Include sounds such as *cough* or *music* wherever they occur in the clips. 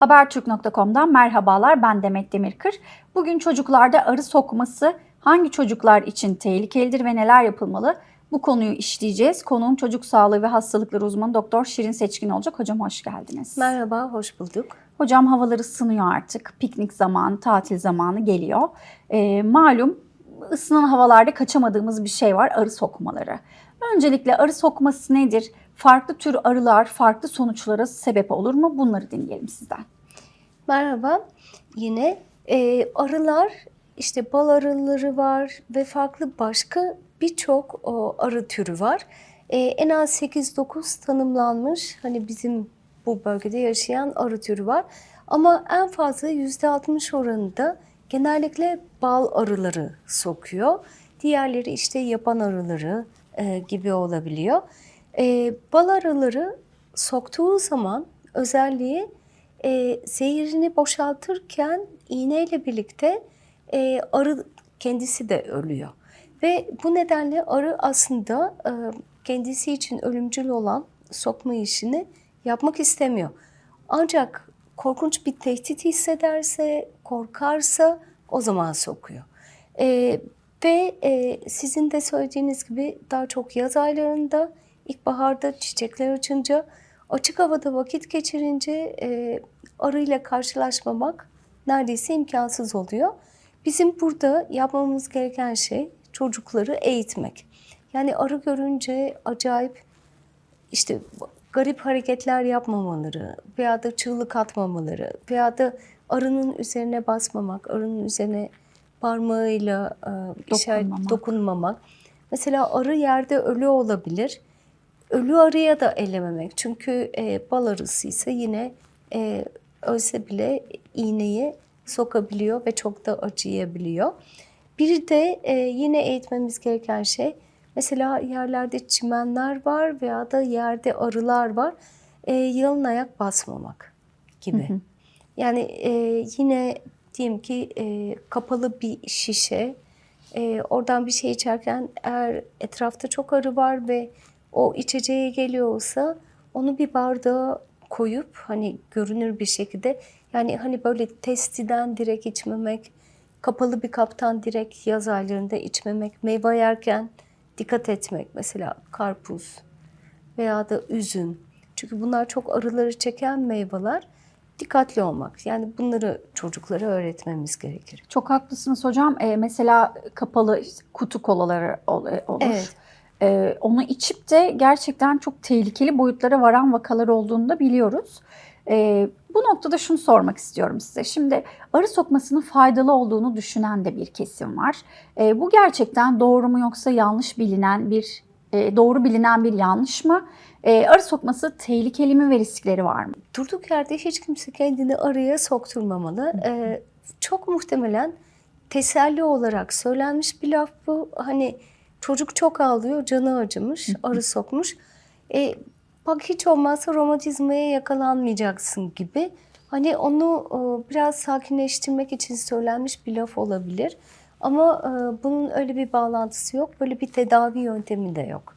Habertürk.com'dan merhabalar ben Demet Demirkır. Bugün çocuklarda arı sokması hangi çocuklar için tehlikelidir ve neler yapılmalı? Bu konuyu işleyeceğiz. Konuğum çocuk sağlığı ve hastalıkları uzmanı Doktor Şirin Seçkin olacak. Hocam hoş geldiniz. Merhaba, hoş bulduk. Hocam havalar ısınıyor artık. Piknik zamanı, tatil zamanı geliyor. Ee, malum ısınan havalarda kaçamadığımız bir şey var arı sokmaları. Öncelikle arı sokması nedir? Farklı tür arılar farklı sonuçlara sebep olur mu? Bunları dinleyelim sizden. Merhaba. Yine e, arılar, işte bal arıları var ve farklı başka birçok arı türü var. E, en az 8-9 tanımlanmış hani bizim bu bölgede yaşayan arı türü var. Ama en fazla %60 oranında genellikle bal arıları sokuyor. Diğerleri işte yaban arıları e, gibi olabiliyor. E, bal arıları soktuğu zaman özelliği e, zehirini boşaltırken iğneyle birlikte e, arı kendisi de ölüyor. Ve bu nedenle arı aslında e, kendisi için ölümcül olan sokma işini yapmak istemiyor. Ancak korkunç bir tehdit hissederse, korkarsa o zaman sokuyor. E, ve e, sizin de söylediğiniz gibi daha çok yaz aylarında, ilkbaharda çiçekler açınca, açık havada vakit geçirince e, arıyla karşılaşmamak neredeyse imkansız oluyor. Bizim burada yapmamız gereken şey çocukları eğitmek. Yani arı görünce acayip işte garip hareketler yapmamaları veya da çığlık atmamaları veya da arının üzerine basmamak, arının üzerine parmağıyla e, işaret Dokunmamak. dokunmamak. Mesela arı yerde ölü olabilir. Ölü arıya da ellememek. Çünkü e, bal arısı ise yine e, ölse bile iğneyi sokabiliyor ve çok da acıyabiliyor. Bir de e, yine eğitmemiz gereken şey mesela yerlerde çimenler var veya da yerde arılar var. E, yalın ayak basmamak gibi. Yani e, yine diyelim ki e, kapalı bir şişe e, oradan bir şey içerken eğer etrafta çok arı var ve o içeceğe geliyorsa onu bir bardağa koyup hani görünür bir şekilde yani hani böyle testiden direkt içmemek, kapalı bir kaptan direkt yaz aylarında içmemek, meyve yerken dikkat etmek mesela karpuz veya da üzüm. Çünkü bunlar çok arıları çeken meyveler. Dikkatli olmak. Yani bunları çocuklara öğretmemiz gerekir. Çok haklısınız hocam. Ee, mesela kapalı kutu kolaları ol- e, olur. Evet. Ee, onu içip de gerçekten çok tehlikeli boyutlara varan vakalar olduğunu da biliyoruz. Ee, bu noktada şunu sormak istiyorum size. Şimdi arı sokmasının faydalı olduğunu düşünen de bir kesim var. Ee, bu gerçekten doğru mu yoksa yanlış bilinen bir e, doğru bilinen bir yanlış mı? Ee, arı sokması tehlikeli mi ve riskleri var mı? Durduk yerde hiç kimse kendini araya sokturmamalı. Ee, çok muhtemelen teselli olarak söylenmiş bir laf bu. Hani çocuk çok ağlıyor, canı acımış, arı sokmuş. E, bak hiç olmazsa romatizmaya yakalanmayacaksın gibi. Hani onu e, biraz sakinleştirmek için söylenmiş bir laf olabilir. Ama e, bunun öyle bir bağlantısı yok. Böyle bir tedavi yöntemi de yok.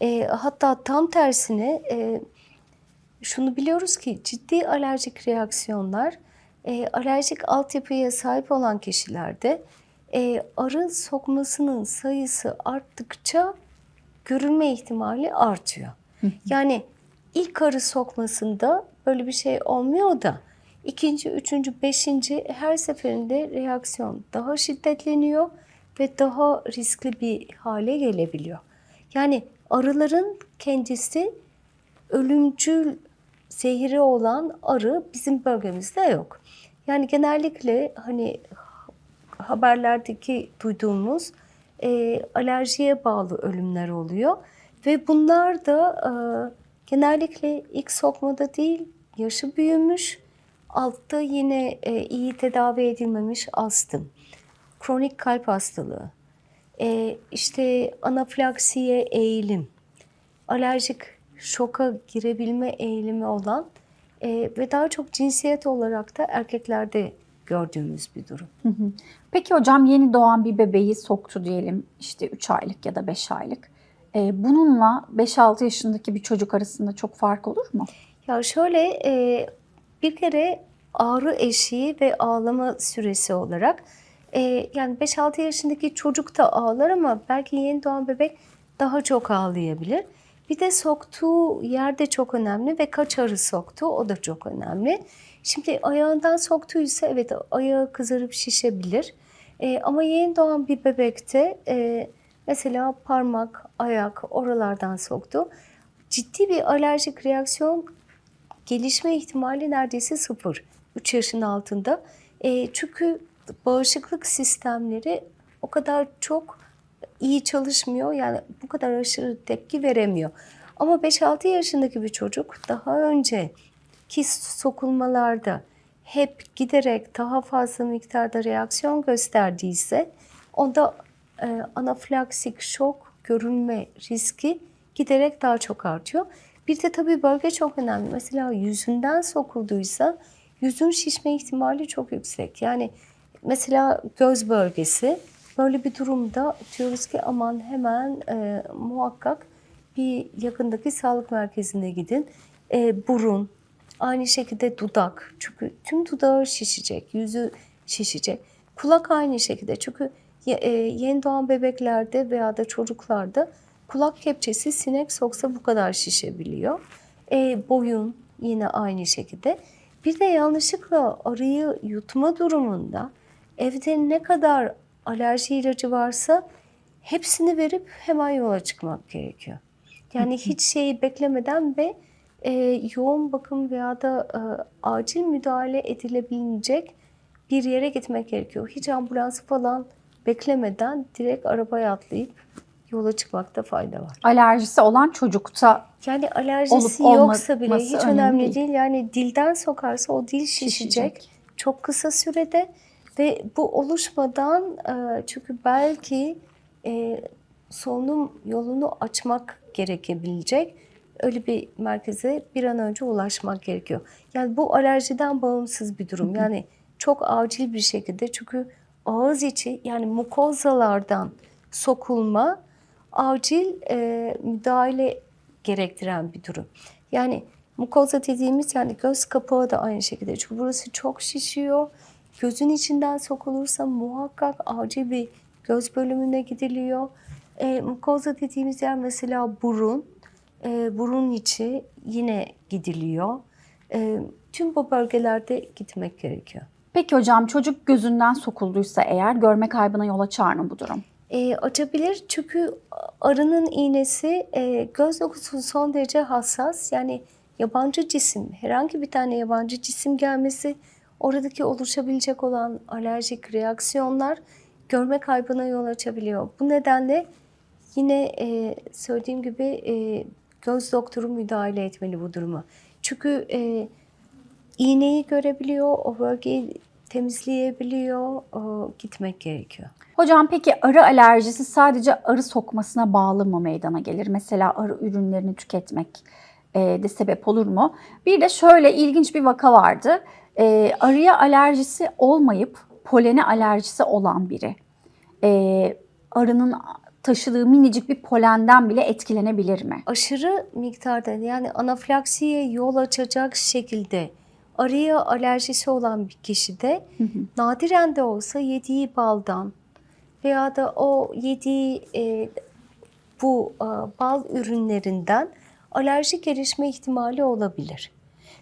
E, hatta tam tersine e, şunu biliyoruz ki ciddi alerjik reaksiyonlar e, alerjik altyapıya sahip olan kişilerde e, arı sokmasının sayısı arttıkça görülme ihtimali artıyor. Yani ilk arı sokmasında böyle bir şey olmuyor da ikinci, üçüncü, beşinci her seferinde reaksiyon daha şiddetleniyor ve daha riskli bir hale gelebiliyor. Yani arıların kendisi ölümcül zehri olan arı bizim bölgemizde yok. Yani genellikle hani haberlerdeki duyduğumuz e, alerjiye bağlı ölümler oluyor ve bunlar da e, genellikle ilk sokmada değil yaşı büyümüş altta yine e, iyi tedavi edilmemiş astım, kronik kalp hastalığı, e, işte anafilaksiye eğilim, alerjik şoka girebilme eğilimi olan e, ve daha çok cinsiyet olarak da erkeklerde gördüğümüz bir durum. Peki hocam yeni doğan bir bebeği soktu diyelim işte 3 aylık ya da 5 aylık. Ee, bununla 5-6 yaşındaki bir çocuk arasında çok fark olur mu? Ya şöyle e, bir kere ağrı eşiği ve ağlama süresi olarak. E, yani 5-6 yaşındaki çocuk da ağlar ama belki yeni doğan bebek daha çok ağlayabilir. Bir de soktuğu yerde çok önemli ve kaç arı soktu o da çok önemli. Şimdi ayağından soktuysa evet ayağı kızarıp şişebilir. E, ama yeni doğan bir bebekte e, mesela parmak, ayak oralardan soktu. Ciddi bir alerjik reaksiyon gelişme ihtimali neredeyse sıfır. 3 yaşın altında. E, çünkü bağışıklık sistemleri o kadar çok iyi çalışmıyor. Yani bu kadar aşırı tepki veremiyor. Ama 5-6 yaşındaki bir çocuk daha önce ki sokulmalarda hep giderek daha fazla miktarda reaksiyon gösterdiyse onda e, anafilaksik şok görünme riski giderek daha çok artıyor. Bir de tabii bölge çok önemli. Mesela yüzünden sokulduysa yüzün şişme ihtimali çok yüksek. Yani mesela göz bölgesi böyle bir durumda diyoruz ki aman hemen e, muhakkak bir yakındaki sağlık merkezine gidin. E, burun, aynı şekilde dudak. Çünkü tüm dudağı şişecek, yüzü şişecek. Kulak aynı şekilde. Çünkü e, yeni doğan bebeklerde veya da çocuklarda kulak kepçesi sinek soksa bu kadar şişebiliyor. E, boyun yine aynı şekilde. Bir de yanlışlıkla arıyı yutma durumunda evde ne kadar alerji ilacı varsa hepsini verip hemen yola çıkmak gerekiyor. Yani *laughs* hiç şeyi beklemeden ve e, yoğun bakım veya da e, acil müdahale edilebilecek bir yere gitmek gerekiyor. Hiç ambulansı falan beklemeden direkt arabaya atlayıp yola çıkmakta fayda var. Alerjisi olan çocukta Yani alerjisi Olup yoksa bile hiç önemli önemli değil. değil. Yani dilden sokarsa o dil şişecek, Şişecek. çok kısa sürede ve bu oluşmadan e, çünkü belki e, solunum yolunu açmak gerekebilecek öyle bir merkeze bir an önce ulaşmak gerekiyor. Yani bu alerjiden bağımsız bir durum. Yani çok acil bir şekilde çünkü ağız içi yani mukozalardan sokulma acil e, müdahale gerektiren bir durum. Yani mukoza dediğimiz yani göz kapağı da aynı şekilde. Çünkü burası çok şişiyor. Gözün içinden sokulursa muhakkak acil bir göz bölümüne gidiliyor. E, mukoza dediğimiz yer mesela burun. E, burun içi yine gidiliyor. E, tüm bu bölgelerde gitmek gerekiyor. Peki hocam çocuk gözünden sokulduysa eğer görme kaybına yol açar mı bu durum? E, açabilir çünkü arının iğnesi e, göz dokusu son derece hassas. Yani yabancı cisim, herhangi bir tane yabancı cisim gelmesi oradaki oluşabilecek olan alerjik reaksiyonlar görme kaybına yol açabiliyor. Bu nedenle yine e, söylediğim gibi e, göz doktoru müdahale etmeli bu duruma. Çünkü e, iğneyi görebiliyor, o bölgeyi temizleyebiliyor, o, gitmek gerekiyor. Hocam peki arı alerjisi sadece arı sokmasına bağlı mı meydana gelir? Mesela arı ürünlerini tüketmek e, de sebep olur mu? Bir de şöyle ilginç bir vaka vardı. E, arıya alerjisi olmayıp polene alerjisi olan biri. E, arının taşıdığı minicik bir polenden bile etkilenebilir mi? aşırı miktarda yani anafilaksiye yol açacak şekilde arıya alerjisi olan bir kişide nadiren de olsa yediği baldan veya da o yediği e, bu e, bal ürünlerinden alerji gelişme ihtimali olabilir.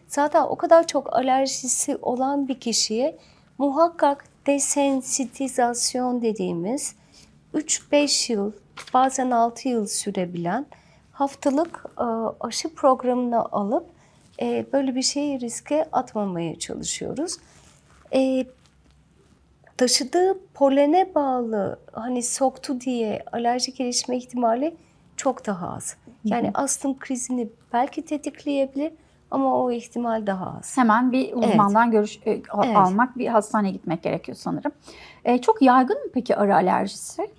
Zaten o kadar çok alerjisi olan bir kişiye muhakkak desensitizasyon dediğimiz 3-5 yıl bazen 6 yıl sürebilen haftalık e, aşı programına alıp e, böyle bir şeyi riske atmamaya çalışıyoruz. E, taşıdığı polene bağlı hani soktu diye alerji gelişme ihtimali çok daha az. Yani astım krizini belki tetikleyebilir ama o ihtimal daha az. Hemen bir uzmandan görüş e, a- Evet. almak, bir hastaneye gitmek gerekiyor sanırım. E, çok yaygın mı peki arı alerjisi?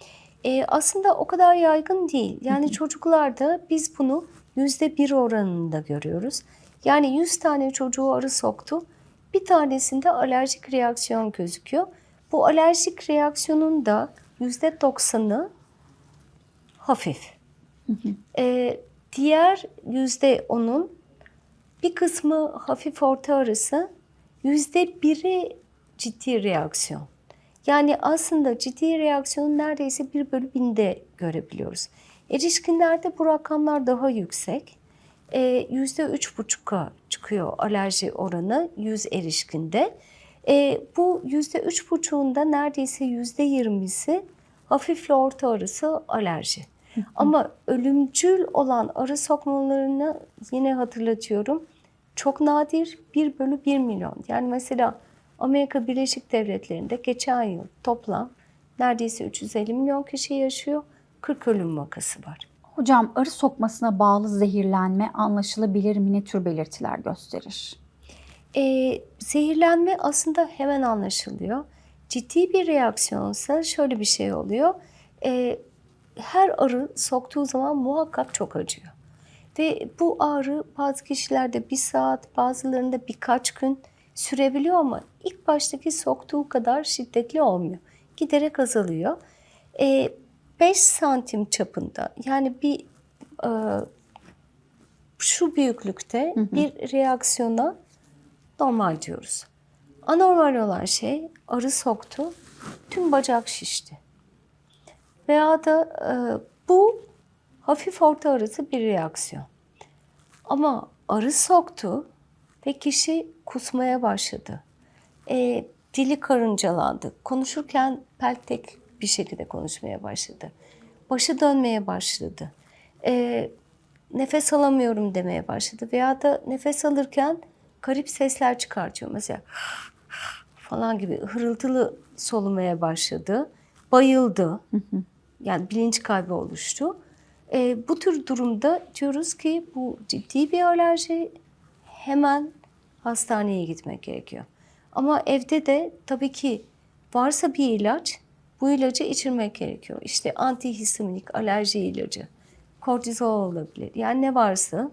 E, aslında o kadar yaygın değil. Yani çocuklarda biz bunu yüzde bir oranında görüyoruz. Yani 100 tane çocuğu arı soktu. Bir tanesinde alerjik reaksiyon gözüküyor. Bu alerjik reaksiyonun da yüzde doksanı hafif. E, diğer yüzde onun bir kısmı hafif orta arası, yüzde biri ciddi reaksiyon. Yani aslında ciddi reaksiyonu neredeyse bir bölü binde görebiliyoruz. Erişkinlerde bu rakamlar daha yüksek. Ee, Yüzde üç buçuka çıkıyor alerji oranı 100 erişkinde. Ee, bu yüzde üç buçuğunda neredeyse yüzde yirmisi hafifle orta arası alerji. Ama ölümcül olan arı sokmalarını yine hatırlatıyorum. Çok nadir 1 bölü 1 milyon. Yani mesela Amerika Birleşik Devletleri'nde geçen yıl toplam neredeyse 350 milyon kişi yaşıyor. 40 ölüm vakası var. Hocam arı sokmasına bağlı zehirlenme anlaşılabilir mi? Ne tür belirtiler gösterir? E, zehirlenme aslında hemen anlaşılıyor. Ciddi bir reaksiyonsa şöyle bir şey oluyor. E, her arı soktuğu zaman muhakkak çok acıyor. Ve bu ağrı bazı kişilerde bir saat, bazılarında birkaç gün sürebiliyor ama ilk baştaki soktuğu kadar şiddetli olmuyor. Giderek azalıyor. 5 santim çapında yani bir e, şu büyüklükte bir reaksiyona normal diyoruz. Anormal olan şey arı soktu, tüm bacak şişti. Veya da e, bu hafif orta arası bir reaksiyon. Ama arı soktu ve kişi kusmaya başladı. E, dili karıncalandı. Konuşurken peltek bir şekilde konuşmaya başladı. Başı dönmeye başladı. E, nefes alamıyorum demeye başladı. Veya da nefes alırken garip sesler çıkartıyor. Mesela *laughs* falan gibi hırıltılı solumaya başladı. Bayıldı. Yani bilinç kaybı oluştu. E, bu tür durumda diyoruz ki bu ciddi bir alerji hemen hastaneye gitmek gerekiyor. Ama evde de tabii ki varsa bir ilaç bu ilacı içirmek gerekiyor. İşte antihistaminik alerji ilacı, kortizol olabilir. Yani ne varsa.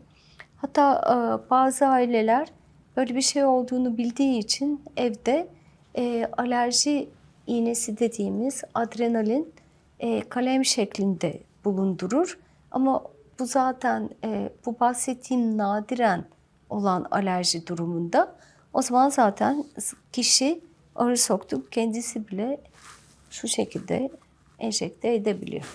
Hatta e, bazı aileler böyle bir şey olduğunu bildiği için evde e, alerji iğnesi dediğimiz adrenalin e, kalem şeklinde bulundurur. Ama bu zaten e, bu bahsettiğim nadiren olan alerji durumunda o zaman zaten kişi arı soktu kendisi bile şu şekilde enjekte edebiliyor.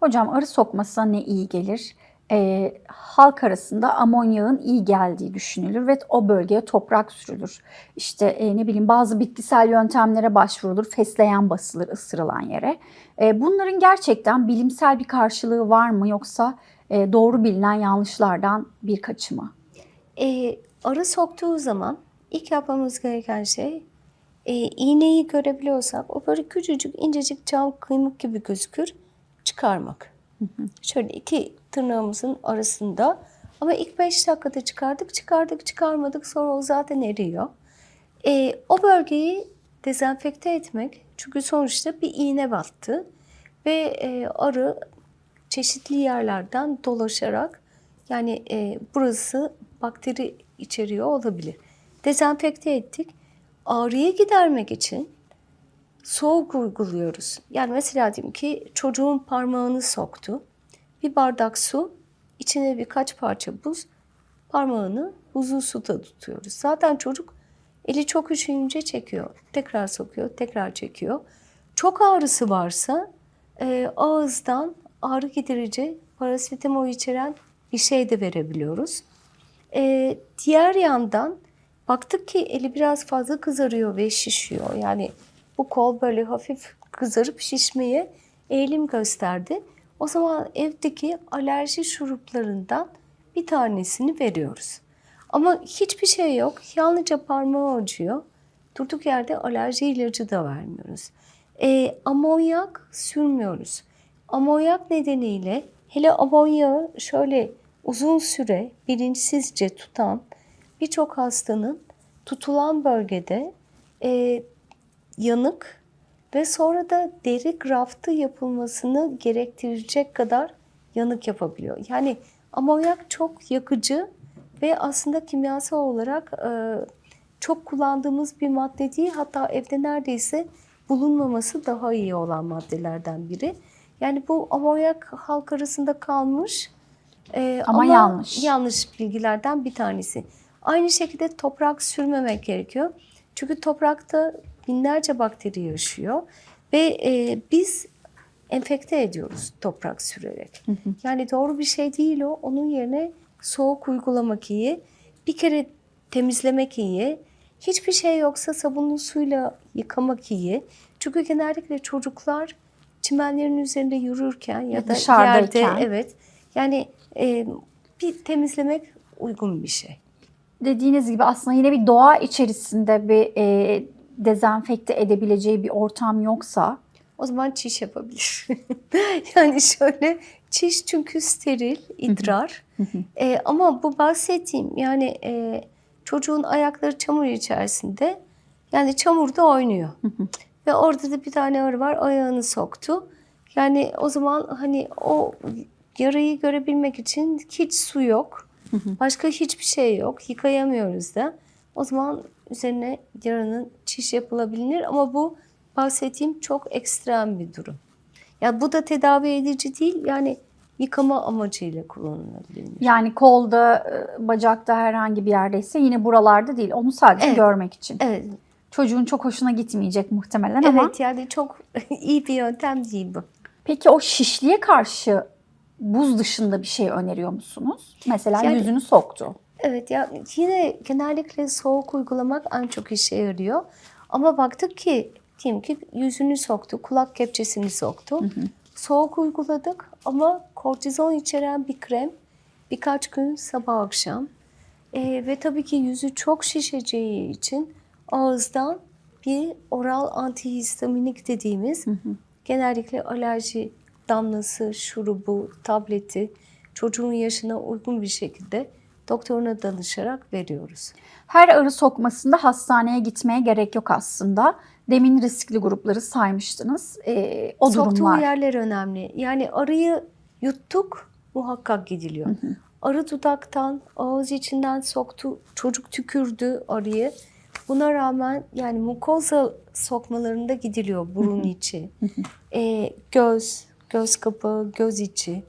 Hocam arı sokmasına ne iyi gelir? Ee, halk arasında amonyağın iyi geldiği düşünülür ve o bölgeye toprak sürülür. İşte e, ne bileyim bazı bitkisel yöntemlere başvurulur, fesleğen basılır ısırılan yere. E, bunların gerçekten bilimsel bir karşılığı var mı yoksa e, doğru bilinen yanlışlardan birkaçı mı? E, arı soktuğu zaman ilk yapmamız gereken şey e, iğneyi görebiliyorsak o böyle küçücük incecik cam kıymık gibi gözükür çıkarmak. Şöyle iki tırnağımızın arasında ama ilk 5 dakikada çıkardık çıkardık çıkarmadık sonra o zaten eriyor. E, o bölgeyi dezenfekte etmek çünkü sonuçta bir iğne battı ve e, arı çeşitli yerlerden dolaşarak yani e, burası bakteri içeriyor olabilir. Dezenfekte ettik. Ağrıyı gidermek için soğuk uyguluyoruz. Yani mesela diyelim ki çocuğun parmağını soktu. Bir bardak su, içine birkaç parça buz, parmağını buzlu suda tutuyoruz. Zaten çocuk eli çok üşüyünce çekiyor. Tekrar sokuyor, tekrar çekiyor. Çok ağrısı varsa e, ağızdan ağrı giderici parasetamol içeren bir şey de verebiliyoruz. E, diğer yandan baktık ki eli biraz fazla kızarıyor ve şişiyor. Yani bu kol böyle hafif kızarıp şişmeye eğilim gösterdi. O zaman evdeki alerji şuruplarından bir tanesini veriyoruz. Ama hiçbir şey yok. Yalnızca parmağı acıyor. Durduk yerde alerji ilacı da vermiyoruz. E, amonyak sürmüyoruz. Amonyak nedeniyle hele amonyağı şöyle uzun süre bilinçsizce tutan birçok hastanın tutulan bölgede e, yanık ve sonra da deri graftı yapılmasını gerektirecek kadar yanık yapabiliyor. Yani amonyak çok yakıcı ve aslında kimyasal olarak e, çok kullandığımız bir madde değil. Hatta evde neredeyse bulunmaması daha iyi olan maddelerden biri. Yani bu amonyak halk arasında kalmış e, Ama yanlış. yanlış bilgilerden bir tanesi. Aynı şekilde toprak sürmemek gerekiyor. Çünkü toprakta binlerce bakteri yaşıyor ve e, biz enfekte ediyoruz toprak sürerek. Yani doğru bir şey değil o. Onun yerine soğuk uygulamak iyi. Bir kere temizlemek iyi. Hiçbir şey yoksa sabunlu suyla yıkamak iyi. Çünkü genellikle çocuklar çimenlerin üzerinde yürürken ya, Ya da yerde evet. Yani e, bir temizlemek uygun bir şey. Dediğiniz gibi aslında yine bir doğa içerisinde bir e, dezenfekte edebileceği bir ortam yoksa O zaman çiş yapabilir. *laughs* yani şöyle çiş çünkü steril, idrar. Ee, ama bu bahsettiğim yani e, çocuğun ayakları çamur içerisinde yani çamurda oynuyor. Ve orada da bir tane arı var ayağını soktu. Yani o zaman hani o yarayı görebilmek için hiç su yok. Başka hiçbir şey yok. Yıkayamıyoruz da. O zaman üzerine yaranın çiş yapılabilir ama bu bahsettiğim çok ekstrem bir durum. Ya bu da tedavi edici değil yani yıkama amacıyla kullanılabilir. yani kolda, e, bacakta herhangi bir yerdeyse yine buralarda değil. Onu sadece Evet. görmek için. Evet, Çocuğun çok hoşuna gitmeyecek muhtemelen ama evet yani çok *laughs* iyi bir yöntem değil bu. peki o şişliğe karşı buz dışında bir şey öneriyor musunuz? Mesela Yani- yüzünü soktu. Evet ya yine genellikle soğuk uygulamak en çok işe yarıyor. Ama baktık ki diyelim ki yüzünü soktu, kulak kepçesini soktu. Soğuk uyguladık ama kortizon içeren bir krem birkaç gün sabah akşam. Ee, ve tabii ki yüzü çok şişeceği için ağızdan bir oral antihistaminik dediğimiz genellikle alerji damlası, şurubu, tableti çocuğun yaşına uygun bir şekilde doktoruna danışarak veriyoruz. Her arı sokmasında hastaneye gitmeye gerek yok aslında. Demin riskli grupları saymıştınız. E, o Soktuğu durumlar. yerler önemli. Yani arıyı yuttuk muhakkak gidiliyor. Arı dudaktan, ağız içinden soktu, çocuk tükürdü arıyı. Buna rağmen yani mukoza sokmalarında gidiliyor burun içi, e, göz, göz kapağı, göz içi.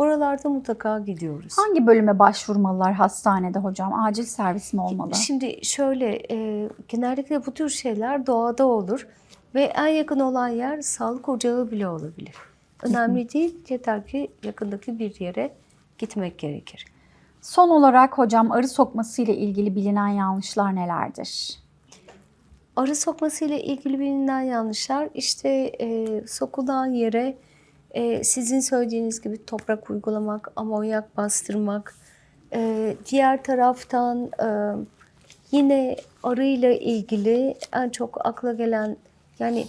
Buralarda mutlaka gidiyoruz. Hangi bölüme başvurmalılar hastanede hocam? Acil servis mi olmalı? Şimdi şöyle, e, genellikle bu tür şeyler doğada olur ve en yakın olan yer sağlık ocağı bile olabilir. Önemli değil, yeter ki yakındaki bir yere gitmek gerekir. Son olarak hocam arı sokması ile ilgili bilinen yanlışlar nelerdir? Arı sokması ile ilgili bilinen yanlışlar işte e, sokulan yere e, sizin söylediğiniz gibi toprak uygulamak, amonyak bastırmak, e, diğer taraftan e, yine arıyla ilgili en çok akla gelen yani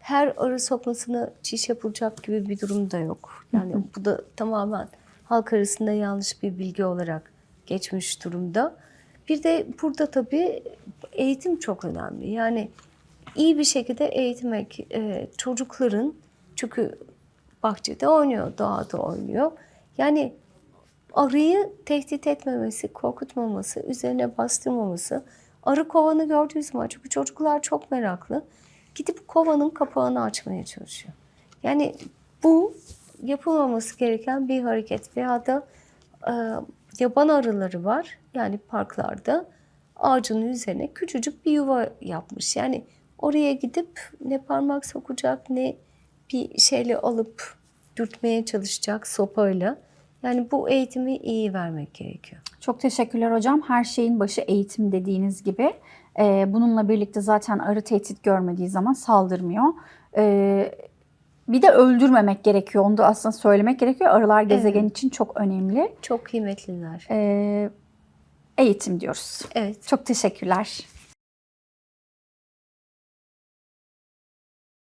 her arı sokmasına çiş yapılacak gibi bir durum da yok. Yani bu da tamamen halk arasında yanlış bir bilgi olarak geçmiş durumda. Bir de burada tabii eğitim çok önemli. Yani iyi bir şekilde eğitmek e, çocukların çünkü bahçede oynuyor, doğada oynuyor. Yani arıyı tehdit etmemesi, korkutmaması, üzerine bastırmaması. Arı kovanı gördüğü zaman çünkü çocuklar çok meraklı. Gidip kovanın kapağını açmaya çalışıyor. Yani bu yapılmaması gereken bir hareket. Veya da e, yaban arıları var. Yani parklarda ağacın üzerine küçücük bir yuva yapmış. Yani oraya gidip ne parmak sokacak ne bir şeyle alıp dürtmeye çalışacak sopayla. Yani bu eğitimi iyi vermek gerekiyor. Çok teşekkürler hocam. Her şeyin başı eğitim dediğiniz gibi. Ee, bununla birlikte zaten arı tehdit görmediği zaman saldırmıyor. Ee, bir de öldürmemek gerekiyor. Onu da aslında söylemek gerekiyor. Arılar gezegen için çok önemli. Çok kıymetliler. Ee, eğitim diyoruz. Evet. Çok teşekkürler.